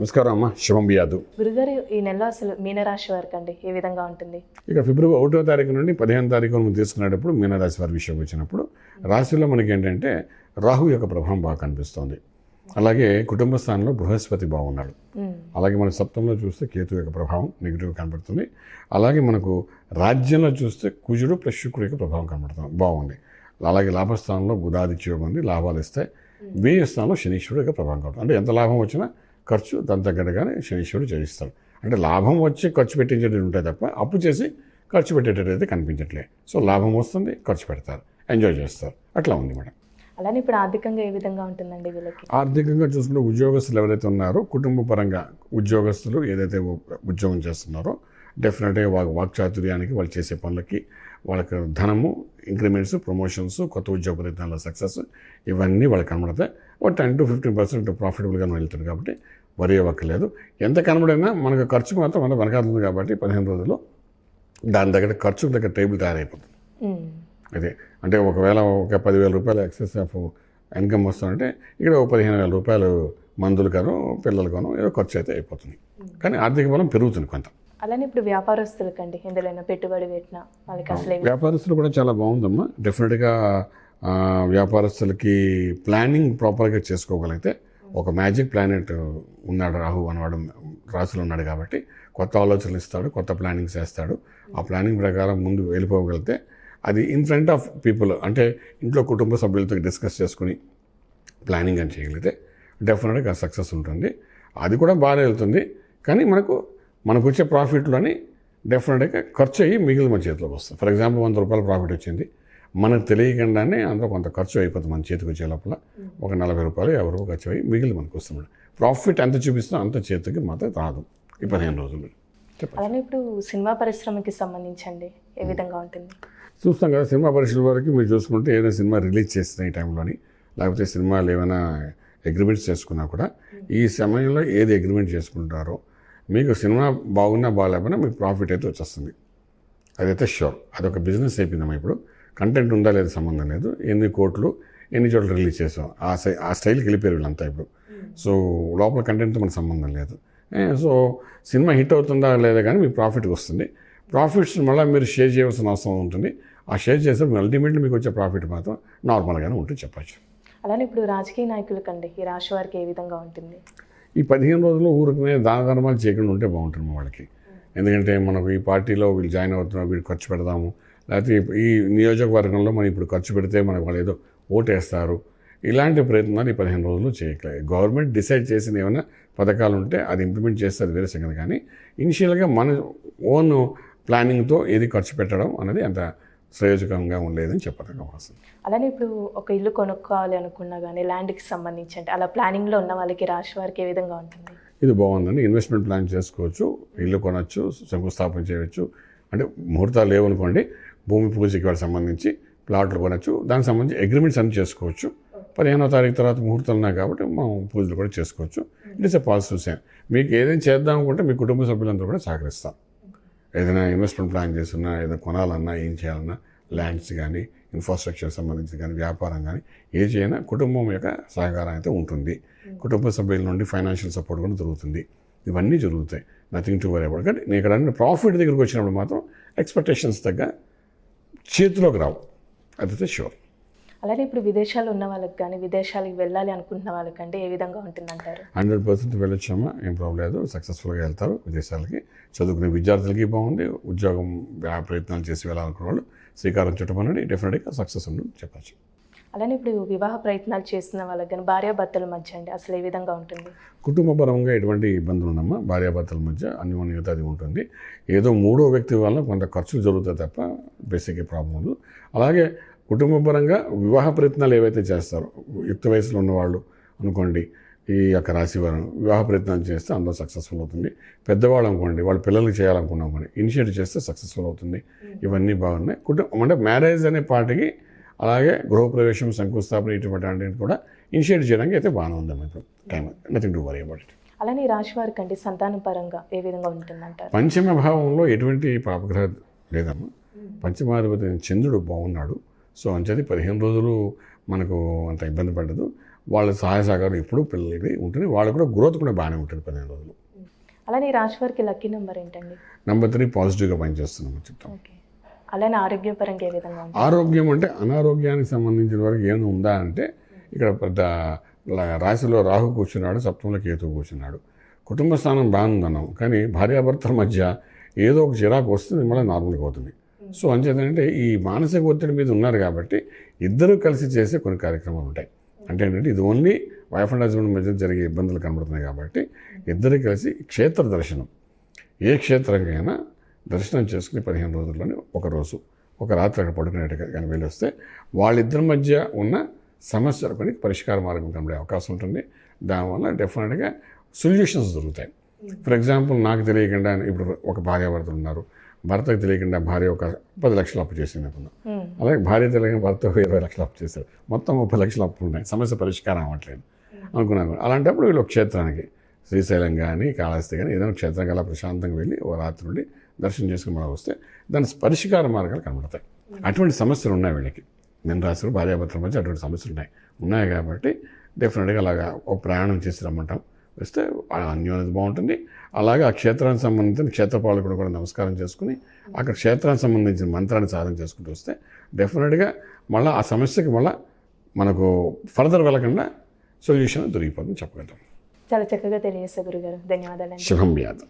నమస్కారం అమ్మ శివం యాదవ్ గురుగారు ఈ నెలలో అసలు మీనరాశి వారికి అండి ఏ విధంగా ఉంటుంది? ఇక ఫిబ్రవరి ఒకటో తారీఖు నుండి పదిహేను తారీఖు మనం తీసుకునేటప్పుడు మీనరాశి వారి విషయం వచ్చినప్పుడు రాశిలో మనకి ఏంటంటే రాహు యొక్క ప్రభావం బాగా కనిపిస్తోంది. అలాగే కుటుంబ స్థానంలో బృహస్పతి బాగున్నాడు. అలాగే మన సప్తంలో చూస్తే కేతు యొక్క ప్రభావం నెగిటివ్ కనబడుతుంది. అలాగే మనకు రాజ్యంలో చూస్తే కుజుడు ప్లస్ శుక్రుడు యొక్క ప్రభావం కనబడుతుంది బాగుంది. అలాగే లాభస్థానంలో బుధాదిత్యం ఉంది లాభాలు ఇస్తాయి. వ్యయ స్థానంలో శనీశ్వరుడు యొక్క ప్రభావం కనబడుతుంది. అంటే ఎంత లాభం వచ్చినా ఖర్చు దాని తగ్గట్టుగానే శనీశ్వరుడు చేయిస్తాడు అంటే లాభం వచ్చి ఖర్చు పెట్టించేటట్టు ఉంటాయి తప్ప అప్పు చేసి ఖర్చు పెట్టేటట్టు అయితే కనిపించట్లే. సో లాభం వస్తుంది ఖర్చు పెడతారు ఎంజాయ్ చేస్తారు. అట్లా ఉంది మేడం. అలానే ఇప్పుడు ఆర్థికంగా ఏ విధంగా ఉంటుందండి వీళ్ళకి? ఆర్థికంగా చూసుకుంటే ఉద్యోగస్తులు ఎవరైతే ఉన్నారో కుటుంబ పరంగా ఉద్యోగస్తులు ఏదైతే ఉద్యోగం చేస్తున్నారో డెఫినెట్గా వాళ్ళ వాక్చాతుర్యానికి వాళ్ళు చేసే పనులకి వాళ్ళకి ధనము ఇంక్రిమెంట్స్ ప్రమోషన్స్ కొత్త ఉద్యోగ ప్రయత్నాల సక్సెస్ ఇవన్నీ వాళ్ళకి కనబడతాయి. ఒక టెన్ టు ఫిఫ్టీన్ పర్సెంట్ ప్రాఫిటబుల్గా వెళ్తుంది కాబట్టి వరి అవ్వక్కర్లేదు. ఎంత కనబడినా మనకు ఖర్చు మాత్రం అంత వెనకాడుతుంది కాబట్టి పదిహేను రోజుల్లో దాని దగ్గర ఖర్చు దగ్గర టేబుల్ తయారైపోతుంది. అదే. అంటే ఒకవేళ ఒక పదివేల రూపాయలు ఎక్సెస్ ఆఫ్ ఇన్కమ్ వస్తుందంటే ఇక్కడ ఒక పదిహేను వేల రూపాయలు మందులు కాను పిల్లలకాను ఏదో ఖర్చు అయితే అయిపోతుంది. కానీ ఆర్థిక బలం పెరుగుతుంది కొంత. అలానే ఇప్పుడు వ్యాపారస్తులకండి ఎందులోనైనా పెట్టుబడి పెట్టినా వాళ్ళకి అసలు వ్యాపారస్తులు కూడా చాలా బాగుందమ్మా. డెఫినెట్గా వ్యాపారస్తులకి ప్లానింగ్ ప్రాపర్గా చేసుకోగలిగితే ఒక మ్యాజిక్ ప్లానెట్ ఉన్నాడు రాహు అనవాడు రాసులు ఉన్నాడు కాబట్టి కొత్త ఆలోచనలు ఇస్తాడు కొత్త ప్లానింగ్ చేస్తాడు. ఆ ప్లానింగ్ ప్రకారం ముందు వెళ్ళిపోగలిగితే అది ఇన్ ఫ్రంట్ ఆఫ్ పీపుల్ అంటే ఇంట్లో కుటుంబ సభ్యులతో డిస్కస్ చేసుకుని ప్లానింగ్ అని చేయగలిగితే డెఫినెట్గా సక్సెస్ ఉంటుంది. అది కూడా బాగా వెళ్తుంది. కానీ మనకు మనకు వచ్చే ప్రాఫిట్లోని డెఫినెట్గా ఖర్చు అయ్యి మిగిలిన మన చేతిలోకి వస్తుంది. ఫర్ ఎగ్జాంపుల్ వంద రూపాయల ప్రాఫిట్ వచ్చింది. మనకు తెలియకుండానే అందులో కొంత ఖర్చు అయిపోతుంది మన చేతికి వచ్చే లోపల. ఒక నలభై రూపాయలు యాభై రూపాయలు ఖర్చు అయ్యి మిగిలి మనకు వస్తుంది. ప్రాఫిట్ ఎంత చూపిస్తుందో అంత చేతికి మాత్రం రాదు. ఈ పదిహేను రోజులు. చెప్పండి. అలానే ఇప్పుడు సినిమా పరిశ్రమకి సంబంధించండి ఏ విధంగా ఉంటుంది? చూస్తాం కదా సినిమా పరిశ్రమ వరకు మీరు చూసుకుంటే ఏదైనా సినిమా రిలీజ్ చేస్తున్న ఈ టైంలోని లేకపోతే సినిమాలు ఏమైనా అగ్రిమెంట్స్ చేసుకున్నా కూడా ఈ సమయంలో ఏది అగ్రిమెంట్ చేసుకుంటారో మీకు సినిమా బాగున్నా బాగాలేకపోయినా మీకు ప్రాఫిట్ అయితే వచ్చేస్తుంది. అదైతే షూర్ అదొక బిజినెస్ అయిపోయిందమ్మా ఇప్పుడు. కంటెంట్ ఉందా లేదా సంబంధం లేదు. ఎన్ని కోట్లు ఎన్ని చోట్ల రిలీజ్ చేసాం ఆ సై ఆ స్టైల్కి వెళ్ళిపోయారు వీళ్ళంతా ఇప్పుడు. సో లోపల కంటెంట్తో మనకు సంబంధం లేదు. సో సినిమా హిట్ అవుతుందా లేదా కానీ మీకు ప్రాఫిట్ వస్తుంది. ప్రాఫిట్స్ మళ్ళీ మీరు షేర్ చేయవలసిన అవసరం ఉంటుంది. ఆ షేర్ చేస్తే అల్టిమేట్లీ మీకు వచ్చే ప్రాఫిట్ మాత్రం నార్మల్గానే ఉంటుంది చెప్పచ్చు. అలానే ఇప్పుడు రాజకీయ నాయకులకండి. ఈ రాశి వారికి ఏ విధంగా ఉంటుంది? ఈ పదిహేను రోజులు ఊరికి దాన ధర్మాలు చేయకుండా ఉంటే బాగుంటుంది వాళ్ళకి. ఎందుకంటే మనకు ఈ పార్టీలో వీళ్ళు జాయిన్ అవుతున్నాం వీళ్ళు ఖర్చు పెడదాము. లేకపోతే ఈ- నియోజకవర్గంలో మనం ఇప్పుడు ఖర్చు పెడితే మనకు వాళ్ళు ఏదో ఓటేస్తారు. ఇలాంటి ప్రయత్నాలు ఈ పదిహేను రోజులు చేయట్లేదు. గవర్నమెంట్ డిసైడ్ చేసిన ఏమైనా పథకాలు ఉంటే అది ఇంప్లిమెంట్ చేస్తే అది వేరే సంగతి. కానీ ఇనిషియల్గా మన ఓన్ ప్లానింగ్తో ఏది ఖర్చు పెట్టడం అనేది అంత ప్రయోజకంగా ఉండలేదని చెప్పడం అవసరం అలానే ఇప్పుడు ఒక ఇల్లు కొనుక్కోవాలి అనుకున్నా కానీ ల్యాండ్కి సంబంధించి అంటే అలా ప్లానింగ్లో ఉన్న వాళ్ళకి రాశి వారికి ఏ విధంగా ఉంటుంది? ఇది బాగుందండి. ఇన్వెస్ట్మెంట్ ప్లాన్ చేసుకోవచ్చు ఇల్లు కొనవచ్చు శంకుస్థాపన చేయవచ్చు అంటే ముహూర్తాలు లేవనుకోండి భూమి పూజకి వాటికి సంబంధించి ప్లాట్లు కొనవచ్చు దానికి సంబంధించి అగ్రిమెంట్స్ అన్ని చేసుకోవచ్చు. పదిహేనో తారీఖు తర్వాత ముహూర్తాలు ఉన్నాయి కాబట్టి మనం పూజలు కూడా చేసుకోవచ్చు. It is a positive sign మీకు ఏదైనా చేద్దాం అనుకుంటే మీ కుటుంబ సభ్యులందరూ కూడా సహకరిస్తాం. ఏదైనా ఇన్వెస్ట్మెంట్ ప్లాన్ చేస్తున్నా ఏదైనా కొనాలన్నా ఏం చేయాలన్నా ల్యాండ్స్ కానీ ఇన్ఫ్రాస్ట్రక్చర్ సంబంధించి కానీ వ్యాపారం కానీ ఏ చేయనా కుటుంబం యొక్క సహకారం అయితే ఉంటుంది. కుటుంబ సభ్యుల నుండి ఫైనాన్షియల్ సపోర్ట్ కూడా దొరుకుతుంది. ఇవన్నీ జరుగుతాయి. నథింగ్ టు వరీ అబౌట్ కానీ నేను ఇక్కడ ప్రాఫిట్ దగ్గరికి వచ్చినప్పుడు మాత్రం ఎక్స్పెక్టేషన్స్ తగ్గ చేతిలోకి రావు. అదైతే షూర్ అలానే ఇప్పుడు విదేశాల్లో ఉన్న వాళ్ళకి కానీ విదేశాలకు వెళ్ళాలి అనుకుంటున్న వాళ్ళకంటే ఏ విధంగా ఉంటుందంటారు? హండ్రెడ్ పర్సెంట్ వెళ్ళొచ్చామా ఏం ప్రాబ్లం లేదు. సక్సెస్ఫుల్గా వెళ్తారు విదేశాలకి. చదువుకునే విద్యార్థులకి బాగుంది. ఉద్యోగం ప్రయత్నాలు చేసి వెళ్ళాలనుకున్న వాళ్ళు శ్రీకారం చుట్టమనండి. డెఫినెట్గా సక్సెస్ ఉంటుంది చెప్పచ్చు. అలానే ఇప్పుడు వివాహ ప్రయత్నాలు చేస్తున్న వాళ్ళకి కానీ భార్యాభర్తల మధ్య అండి అసలు ఏ విధంగా ఉంటుంది? కుటుంబపరంగా ఎటువంటి ఇబ్బందులు ఉండమ్మా. భార్యాభర్తల మధ్య అన్యోన్యత అది ఉంటుంది. ఏదో మూడో వ్యక్తి వల్ల కొంత ఖర్చులు జరుగుతాయి తప్ప బేసిక్ ప్రాబ్లం ఉండదు. అలాగే కుటుంబపరంగా వివాహ ప్రయత్నాలు ఏవైతే చేస్తారో యుక్త వయసులో ఉన్నవాళ్ళు అనుకోండి ఈ యొక్క రాశి వారు వివాహ ప్రయత్నాలు చేస్తే అందులో సక్సెస్ఫుల్ అవుతుంది. పెద్దవాళ్ళు అనుకోండి వాళ్ళ పిల్లలకి చేయాలనుకున్నాం కానీ ఇనిషియేట్ చేస్తే సక్సెస్ఫుల్ అవుతుంది. ఇవన్నీ బాగున్నాయి. కుటుంబం అంటే మ్యారేజ్ అనే పార్టీకి అలాగే గృహప్రవేశం శంకుస్థాపన ఇటువంటి కూడా ఇనిషియేట్ చేయడానికి అయితే బాగానే ఉందమ్మా ఇప్పుడు. Time nothing to worry about it అలానే రాశి వారికి అండి సంతాన పరంగా ఏ విధంగా ఉంటుందంటారు? పంచమ భావంలో ఎటువంటి పాపగ్రహ లేదమ్మా. పంచమాధిపతి అయిన చంద్రుడు బాగున్నాడు. సో అంచేది పదిహేను రోజులు మనకు అంత ఇబ్బంది పడదు. వాళ్ళ సహాయ సహకారం ఎప్పుడూ పిల్లలకి ఉంటుంది. వాళ్ళు కూడా గ్రోత్ కూడా బాగానే ఉంటుంది పదిహేను రోజులు. అలానే ఈ రాశి వారికి లక్కీ నెంబర్ ఏంటండి? నెంబర్ త్రీ పాజిటివ్గా పనిచేస్తున్నామని చెప్తాం ఓకే అలానే ఆరోగ్యపరంగా ఏ విధంగా ఆరోగ్యం అంటే అనారోగ్యానికి సంబంధించిన వరకు ఏమైనా ఉందా అంటే ఇక్కడ పెద్ద రాశిలో రాహు కూర్చున్నాడు సప్తంలో కేతు కూర్చున్నాడు. కుటుంబ స్థానం బాగుందన్నాం కానీ భార్యాభర్తల మధ్య ఏదో ఒక చిరాకు వస్తుంది మళ్ళీ నార్మల్గా అవుతుంది. సో అంచేతంటే ఈ మానసిక ఒత్తిడి మీద ఉన్నారు కాబట్టి ఇద్దరు కలిసి చేసే కొన్ని కార్యక్రమాలు ఉంటాయి. అంటే ఏంటంటే ఇది ఓన్లీ వైఫ్ అండ్ హస్బెండ్ మధ్య జరిగే ఇబ్బందులు కనబడుతున్నాయి కాబట్టి ఇద్దరు కలిసి క్షేత్ర దర్శనం. ఏ క్షేత్రంకైనా దర్శనం చేసుకుని పదిహేను రోజుల్లోనే ఒక రోజు ఒక రాత్రి అక్కడ పడుకునేట్టుగా కానీ వెళ్ళి వస్తే వాళ్ళిద్దరి మధ్య ఉన్న సమస్యల కొన్ని పరిష్కార మార్గం కనబడే అవకాశం ఉంటుంది. దానివల్ల డెఫినెట్గా సొల్యూషన్స్ దొరుకుతాయి. ఫర్ ఎగ్జాంపుల్ నాకు తెలియకుండా ఇప్పుడు ఒక భార్యాభర్తలు ఉన్నారు. భర్తకు తెలియకుండా భార్య ఒక పది లక్షలు అప్పు చేసింది అనుకుందాం. మ్మ్. అలాగే భార్య తెలియక భర్త ఒక ఇరవై లక్షలు అప్పు చేశారు మొత్తం ముప్పై లక్షలు అప్పు ఉన్నాయి. సమస్య పరిష్కారం అవ్వట్లేదు అనుకున్నాను. అలాంటప్పుడు వీళ్ళు ఒక క్షేత్రానికి శ్రీశైలం కానీ కాళహస్తి కానీ ఏదైనా క్షేత్రం అలా ప్రశాంతంగా వెళ్ళి ఓ రాత్రి నుండి దర్శనం చేసుకుని మనం వస్తే దాని పరిష్కార మార్గాలు కనబడతాయి. అటువంటి సమస్యలు ఉన్నాయి వీళ్ళకి. నేను రాసిన భార్యాభర్తల మధ్య అటువంటి సమస్యలు ఉన్నాయి. ఉన్నాయి కాబట్టి డెఫినెట్గా అలాగా ఒక ప్రయాణం చేసి రమ్మంటాం. వస్తే అన్యోన్యత బాగుంటుంది. అలాగే ఆ క్షేత్రానికి సంబంధించిన క్షేత్రపాలకుడు కూడా నమస్కారం చేసుకుని అక్కడ క్షేత్రానికి సంబంధించిన మంత్రాన్ని సాధన చేసుకుంటూ వస్తే డెఫినెట్గా మళ్ళీ ఆ సమస్యకి మళ్ళీ మనకు ఫర్దర్ వెళ్ళకుండా సొల్యూషన్ దొరికిపోతుందని చెప్పగలుగుతాం. చాలా చక్కగా తెలియజేస్తారు గురుగారు. ధన్యవాదాలండి. శుభం వ్యాధం